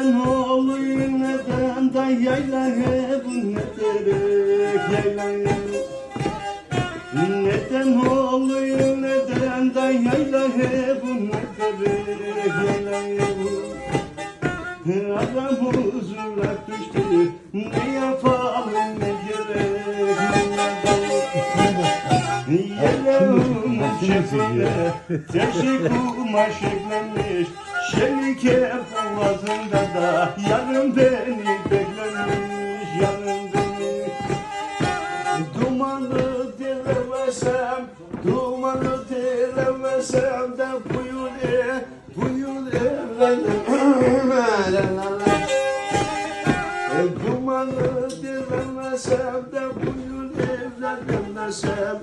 neden olur neden da yayla bu nedir yayla neden olur neden da yayla bu nedir yayla adam huzura düştü ne yapalım ne gerek? Yere umaşıklanmış Şenike boğazında da Yarın beni beklemiş Yarın beni Dumanı dilemesem Dumanı dilemesem de Buyur e Buyur evlenim E, Dumanı dilemesem de Buyur evlenemesem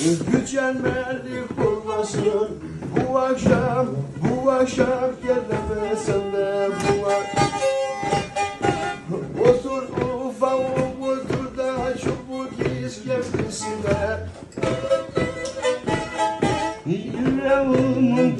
Gücenmelik olmasın bu akşam, bu akşam gelemesem de bu akşam Otur ufak otur da çubuk iskemlisine Yüreğimin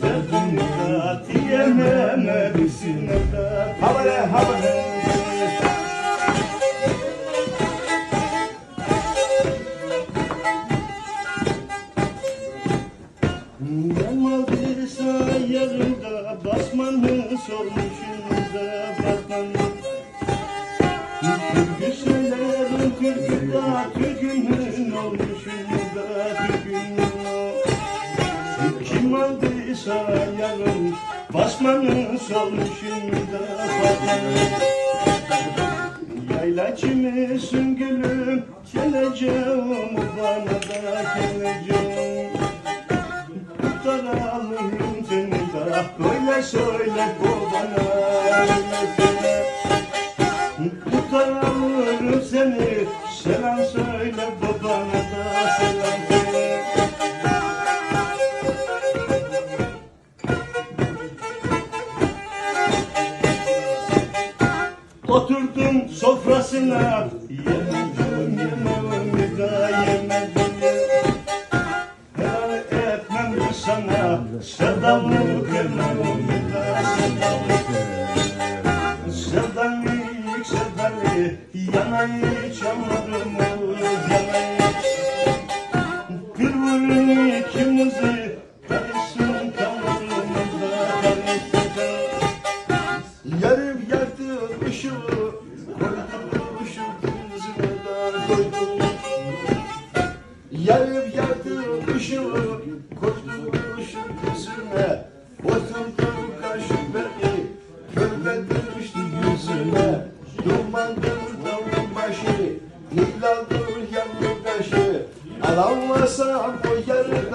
Yanma bir sayarında basmanı sormuşunda basmanı. Türkü söylerim türkü da türkünün olmuşunda türkünün o Kim aldıysa yarım basmanı sormuşunda basmanı. Yayla çimisin gülüm geleceğim bana da geleceğim Kurtaralım seni de Böyle söyle öyle söyle Kurtaralım seni Selam söyle babana da selam Oturdum sofrasına Yemedim sana da sevdalık Sevdalık sevdalık Yanayı çamurumuz yanayı Bir vurun ikimizi Karışsın kamurumuzda karışsın Yarım yaktı ışığı Koydum ışık yüzüne dar koydum. Yarım yaktı ışığı Koydum ışık yüzüne Oturdum karşı beni. Gölge düştü yüzüne Dumandır dağın başı. Niladır yanlı kaşı Alamazsam o yarıda